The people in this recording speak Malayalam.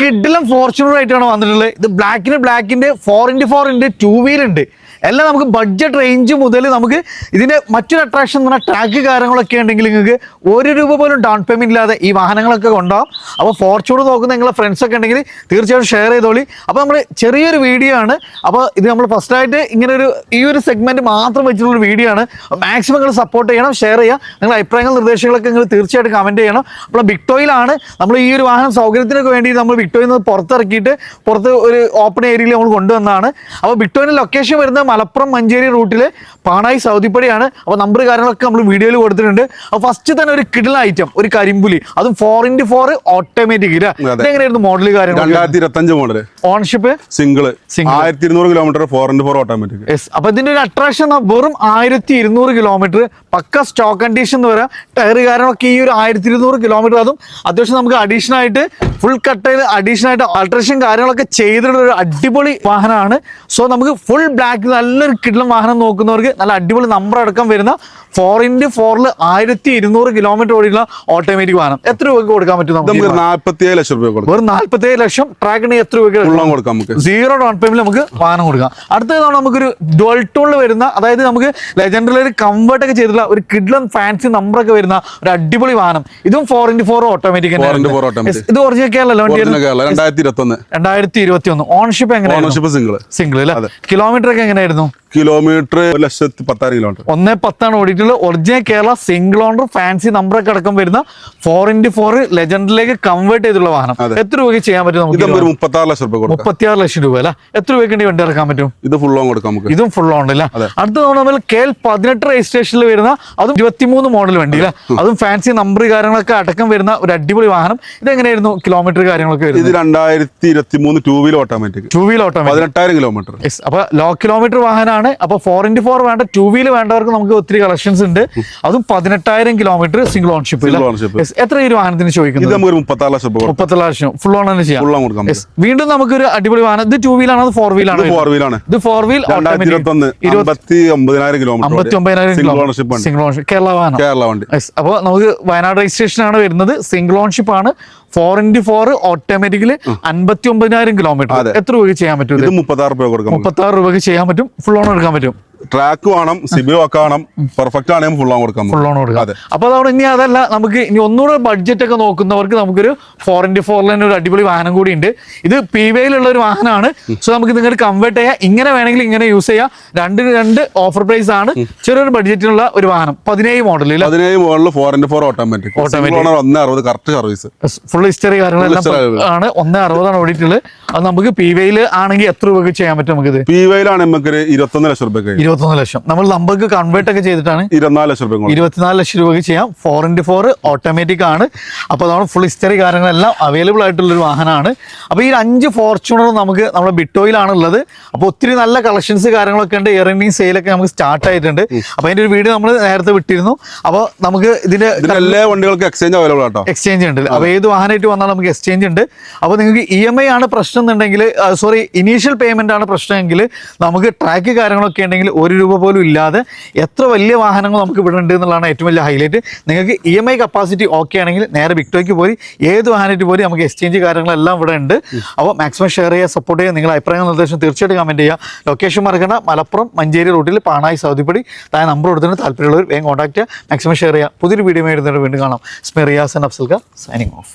കിഡിലും ഫോർച്യൂണർ ആയിട്ടാണ് വന്നിട്ടുള്ളത്. ഇത് ബ്ലാക്കിന് ബ്ലാക്കിന്റെ ഫോർ ഇന്റു ഫോർ ഉണ്ട് ടൂ വീൽ ഉണ്ട്. എല്ലാം നമുക്ക് ബഡ്ജറ്റ് റേഞ്ച് മുതൽ നമുക്ക് ഇതിന്റെ മറ്റൊരു അട്രാക്ഷൻ എന്ന് പറഞ്ഞാൽ ട്രാക്ക് കാര്യങ്ങളൊക്കെ ഉണ്ടെങ്കിൽ നിങ്ങൾക്ക് ഒരു രൂപ പോലും ഡൗൺ പേയ്മെന്റ് ഇല്ലാതെ ഈ വാഹനങ്ങളൊക്കെ കൊണ്ടുപോകാം അപ്പോൾ ഫോർച്യൂണർ നോക്കുന്ന നിങ്ങളെ ഫ്രണ്ട്സൊക്കെ ഉണ്ടെങ്കിൽ തീർച്ചയായിട്ടും ഷെയർ ചെയ്തോളി. അപ്പോൾ നമ്മൾ ചെറിയൊരു വീഡിയോ ആണ്. അപ്പോൾ ഇത് നമ്മൾ ഫസ്റ്റായിട്ട് ഇങ്ങനെ ഒരു ഈ ഒരു സെഗ്മെന്റ് മാത്രം വെച്ചിട്ടുള്ള ഒരു വീഡിയോ ആണ്. മാക്സിമം നിങ്ങൾ സപ്പോർട്ട് ചെയ്യണം ഷെയർ ചെയ്യുക നിങ്ങളുടെ അഭിപ്രായങ്ങൾ നിർദ്ദേശങ്ങളൊക്കെ നിങ്ങൾ തീർച്ചയായിട്ടും കമന്റ് ചെയ്യണം. അപ്പോൾ ബിക്ടോയിലാണ് നമ്മൾ ഈ ഒരു വാഹനം സൗകര്യത്തിനൊക്കെ വേണ്ടി നമ്മൾ ബിക്ടോയിൽ നിന്ന് പുറത്തിറക്കിയിട്ട് പുറത്ത് ഒരു ഓപ്പൺ ഏരിയയിൽ നമ്മൾ കൊണ്ടുവന്നതാണ്. അപ്പോൾ ബിക്ടോയിന്റെ ലൊക്കേഷൻ വരുന്നത് മലപ്പുറം മഞ്ചേരി റൂട്ടിലെ പാണായി സൗദിപ്പടിയാണ്. അപ്പോൾ നമ്പർ കാര്യങ്ങളൊക്കെ നമ്മൾ വീഡിയോയിൽ കൊടുത്തിട്ടുണ്ട്. അപ്പോൾ ഫസ്റ്റ് തന്നെ ഒരു കിടൽ ഐറ്റം ഒരു കരിമ്പുലി. അതും ഫോർ ഇന്റു ഫോർ ഓട്ടോമാറ്റിക് ഇല്ല എങ്ങനെയായിരുന്നു മോഡൽ കാര്യങ്ങൾ രണ്ടായിരത്തി ഇരുപത്തി അഞ്ച് മോഡൽ ഓൺഷിപ്പ് സിംഗിൾ ആയിരത്തി ഇരുന്നൂറ് kilometre four into four automatic yes അപ്പോൾ ഇതിന്റെ ഒരു അട്രാക്ഷൻ വെറും ആയിരത്തി ഇരുന്നൂറ് കിലോമീറ്റർ പക്ക സ്റ്റോക്ക് കണ്ടീഷൻ എന്ന് പറയാം. ടയർ കാര്യങ്ങളൊക്കെ ഈ ഒരു ആയിരത്തി ഇരുന്നൂറ് കിലോമീറ്റർ അതും അത്യാവശ്യം നമുക്ക് അഡീഷണൽ ആയിട്ട് ഫുൾ കട്ടയിൽ അഡീഷണൽ ആയിട്ട് ആൾട്രേഷൻ കാര്യങ്ങളൊക്കെ ചെയ്തിട്ടുള്ള ഒരു അടിപൊളി വാഹനമാണ്. സോ നമുക്ക് ഫുൾ ബ്ലാക്ക് നല്ലൊരു കിടിലം വാഹനം നോക്കുന്നവർക്ക് നല്ല അടിപൊളി നമ്പർ അടക്കം വരുന്ന ഫോർ ഇന്റു ഫോറിൽ ആയിരത്തി ഇരുന്നൂറ് കിലോമീറ്റർ ഓടിയുള്ള ഓട്ടോമാറ്റിക് വാഹനം. എത്ര രൂപയ്ക്ക് കൊടുക്കാൻ പറ്റും നമുക്ക് ഏഴ് ലക്ഷം രൂപ വെറും നാല്പത്തേഴ് ലക്ഷം ട്രാക്കിന് എത്ര രൂപയ്ക്ക് കൊടുക്കാം? നമുക്ക്. സീറോ ഡൗൺ പേയ്മെന്റ് നമുക്ക് വാഹനം കൊടുക്കാം. അടുത്തതാണ് നമുക്കൊരു ഡുവൽ ടൂണിൽ വരുന്ന അതായത് നമുക്ക് ലെജൻഡറിൽ ഒരു കംഫർട്ട് ഒക്കെ ചെയ്തിട്ടുള്ള ഒരു കിഡ്ലൻ ഫാൻസി നമ്പർ ഒക്കെ വരുന്ന ഒരു അടിപൊളി വാഹനം. ഇതും four into four automatic 4x4 ഇത് ഒറിജിനൽ കേരളല്ലോ രണ്ടായിരത്തി ഇരുപത്തി ഒന്ന് ഓൺഷിപ്പ് എങ്ങനെയാണ്? സിംഗിൾ അല്ലെ? കിലോമീറ്റർ ഒക്കെ എങ്ങനെയായിരുന്നു? perdão. കിലോമീറ്റർ ഒരു ലക്ഷത്തി പത്തായിരം കിലോമീറ്റർ ഒന്നേ പത്താണ് ഓടിയിട്ടുള്ളത്. Original Kerala single owner fancy നമ്പറൊക്കെ അടക്കം വരുന്ന ഫോർ ഇന്റു ഫോർ ലെജൻഡിലേക്ക് കൺവേർട്ട് ചെയ്തുള്ള വാഹനം. എത്ര രൂപയ്ക്ക് ചെയ്യാൻ പറ്റും നമുക്ക് മുപ്പത്തി ആറ് ലക്ഷം രൂപ കൊടുക്കാം. മുപ്പത്തിയാറ് ലക്ഷം രൂപ അല്ല? എത്ര രൂപയ്ക്ക് വേണ്ടി വണ്ടി ഇറക്കാൻ പറ്റും? ഇത് ഫുൾ ഓൺ കൊടുക്കാം നമുക്ക്. ഇതും ഫുൾ ഓൺ അല്ല. അടുത്ത നമ്മൾ കെ എൽ പതിനെട്ട് രജിസ്ട്രേഷനിൽ വരുന്ന അതും ഇരുപത്തിമൂന്ന് മോഡൽ വണ്ടി അല്ലേ? അതും. ഫാൻസി നമ്പർ കാര്യങ്ങളൊക്കെ അടക്കം വരുന്ന ഒരു അടിപൊളി വാഹനം. ഇതെങ്ങനെയായിരുന്നു കിലോമീറ്റർ കാര്യങ്ങളൊക്കെ ഇത് വരുന്നത് രണ്ടായിരത്തി ഇരുപത്തി മൂന്ന് two wheeler automatic two wheel automatic പതിനെട്ടായിരം കിലോമീറ്റർ അപ്പൊ ലോ കിലോമീറ്റർ വാഹനമാണ് അപ്പൊ ഫോർ ഇന്റു ഫോർ വേണ്ട ടു വീൽ വേണ്ടവർക്ക് നമുക്ക് ഒത്തിരി കളക്ഷൻസ് ഉണ്ട്. അതും പതിനെട്ടായിരം കിലോമീറ്റർ സിംഗിൾ ഓൺഷിപ്പ് എത്ര ഈ വാഹനത്തിന് ചോദിക്കുന്നത്? മുപ്പത്തി ലക്ഷം ഫുൾ ഓൺ തന്നെ ചെയ്യാം. വീണ്ടും നമുക്ക്. ഒരു അടിപൊളി വാഹനം. ഇത് ടൂ വീലാണ് അത് ഫോർ വീലാണ് ഫോർ വീലാണ് ഇത് ഫോർ വീൽ സിംഗിൾ ആണ്. ഓൺഷിപ്പ് കേരള വാഹനം. കേരള വണ്ടി. അപ്പോൾ നമുക്ക് വയനാട് രജിസ്ട്രേഷൻ ആണ് വരുന്നത്. സിംഗിൾ ഓൺഷിപ്പ് ആണ്. ഫോർ ഇന്റു ഫോർ ഓട്ടോമാറ്റിക്കലി അൻപത്തി ഒമ്പതിനായിരം കിലോമീറ്റർ എത്ര രൂപയ്ക്ക് ചെയ്യാൻ പറ്റും മുപ്പത്താറ് രൂപ മുപ്പത്താറ് രൂപയ്ക്ക് ചെയ്യാൻ പറ്റും. ഫുൾ ഓൺ എടുക്കാൻ പറ്റും. ട്രാക്ക് വേണം സിബിയോ ഒക്കെ വേണം പെർഫെക്റ്റ് ആണെങ്കിൽ ഫുൾ ഓൺ കൊടുക്കാം ഫുൾ ഓൺ കൊടുക്കാം. അതെ. അപ്പോൾ അതവിടെ ഇനി അതല്ല നമുക്ക് ഇനി ഒന്നുകൂടെ ബഡ്ജറ്റ് ഒക്കെ നോക്കുന്നവർക്ക് നമുക്കൊരു ഫോർ ഇന്റു ഫോറിൽ തന്നെ ഒരു അടിപൊളി വാഹനം കൂടി ഉണ്ട്. ഇത് പി വേയിലുള്ള ഒരു വാഹനമാണ്. സോ നമുക്ക് നിങ്ങൾക്ക് കൺവേർട്ട് ചെയ്യാം. ഇങ്ങനെ വേണമെങ്കിൽ ഇങ്ങനെ യൂസ് ചെയ്യാം. രണ്ട് രണ്ട് ഓഫർ പ്രൈസ് ആണ്. ചെറിയൊരു ബഡ്ജറ്റിനുള്ള ഒരു വാഹനം. പതിനേഴ് മോഡൽ പതിനേഴ് model four into four automatic automatic ഒന്ന് അറുപത് കറക്റ്റ് സർവീസ് ഫുൾ ഹിസ്റ്ററി കാര്യങ്ങളെല്ലാം ആണ്. ഒന്ന് അറുപതാണ് ഓടിയിട്ടുള്ളത്. അത് നമുക്ക് പി വേയിൽ ആണെങ്കിൽ എത്ര രൂപയ്ക്ക് ചെയ്യാൻ പറ്റും നമുക്ക് പി വൈയിലാണ് നമുക്ക് ഇരുപത്തൊന്ന് ലക്ഷം രൂപ കഴിയും ഇരുപത്തൊന്ന് ലക്ഷം. നമ്മൾ നമ്പർക്ക് കൺവേർട്ട് ഒക്കെ ചെയ്തിട്ടാണ് ഇരുപത്തിനാല് ലക്ഷം രൂപ. ഇരുപത്തിനാല് ലക്ഷം രൂപയ്ക്ക് ചെയ്യാം. ഫോർ ഇന്റു ഫോർ ഓട്ടോമാറ്റിക് ആണ്. അപ്പോൾ നമ്മൾ ഫുൾ ഹിസ്റ്ററി കാര്യങ്ങളെല്ലാം അവൈലബിൾ ആയിട്ടുള്ളൊരു വാഹനമാണ് അപ്പോൾ ഈ അഞ്ച് ഫോർച്യൂണർ നമുക്ക് നമ്മുടെ ബിറ്റോയിലാണ് ഉള്ളത് അപ്പോൾ ഒത്തിരി നല്ല കളക്ഷൻസ് കാര്യങ്ങളൊക്കെ ഉണ്ട്. ഇയറിംഗ് സെയിലൊക്കെ നമുക്ക് സ്റ്റാർട്ട് ആയിട്ടുണ്ട്. അപ്പോൾ അതിന്റെ ഒരു വീഡിയോ നമ്മൾ നേരത്തെ വിട്ടിരുന്നു. അപ്പോൾ നമുക്ക് ഇതിന്റെ എല്ലാ വണ്ടികൾക്കും എക്സ്ചേഞ്ച് അവൈലബിൾ ആട്ടോ. എക്സ്ചേഞ്ച് ഉണ്ട്. അപ്പോൾ ഏത് വാഹനമായിട്ട് വന്നാൽ നമുക്ക് എക്സ്ചേഞ്ച് ഉണ്ട്. അപ്പോൾ നിങ്ങൾക്ക് ഇ എം ഐ ആണ് പ്രശ്നം എന്നുണ്ടെങ്കിൽ സോറി ഇനീഷ്യൽ പേയ്മെന്റ് ആണ് പ്രശ്നമെങ്കിൽ നമുക്ക് ട്രാക്ക് കാര്യങ്ങളൊക്കെ ഉണ്ടെങ്കിൽ ഒരു രൂപ പോലും ഇല്ലാതെ എത്ര വലിയ വാഹനങ്ങൾ നമുക്ക് ഇവിടെ എന്നുള്ളതാണ് ഏറ്റവും വലിയ ഹൈലൈറ്റ് നിങ്ങൾക്ക് E M I capacity okay ആണെങ്കിൽ നേരെ വിക്ടോയ്ക്ക് പോയി ഏത് വാഹനത്തിൽ പോയി നമുക്ക് എക്സ്ചേഞ്ച് കാര്യങ്ങളെല്ലാം ഇവിടെ ഉണ്ട്. അപ്പോൾ മാക്സിമം ഷെയർ ചെയ്യുക സപ്പോർട്ട് ചെയ്യുക നിങ്ങളുടെ അഭിപ്രായങ്ങൾ നിർദ്ദേശം തീർച്ചയായിട്ടും കമന്റ് ചെയ്യുക. ലൊക്കേഷൻ മറക്കേണ്ട. മലപ്പുറം മഞ്ചേരി റൂട്ടിൽ പാണായി സൗദിപ്പടി. താഴെ നമ്പർ കൊടുത്തിട്ട് താല്പര്യമുള്ളവർ വേഗം കോൺടാക്ട് ചെയ്യുക. മാക്സിമം ഷെയർ ചെയ്യുക. പുതിയൊരു വീഡിയോ വരുന്നവർ വീണ്ടും കാണാം. സ്മെറിയാസ് ആൻഡ് അഫ്സൽക്ക സൈനിങ് ഓഫ്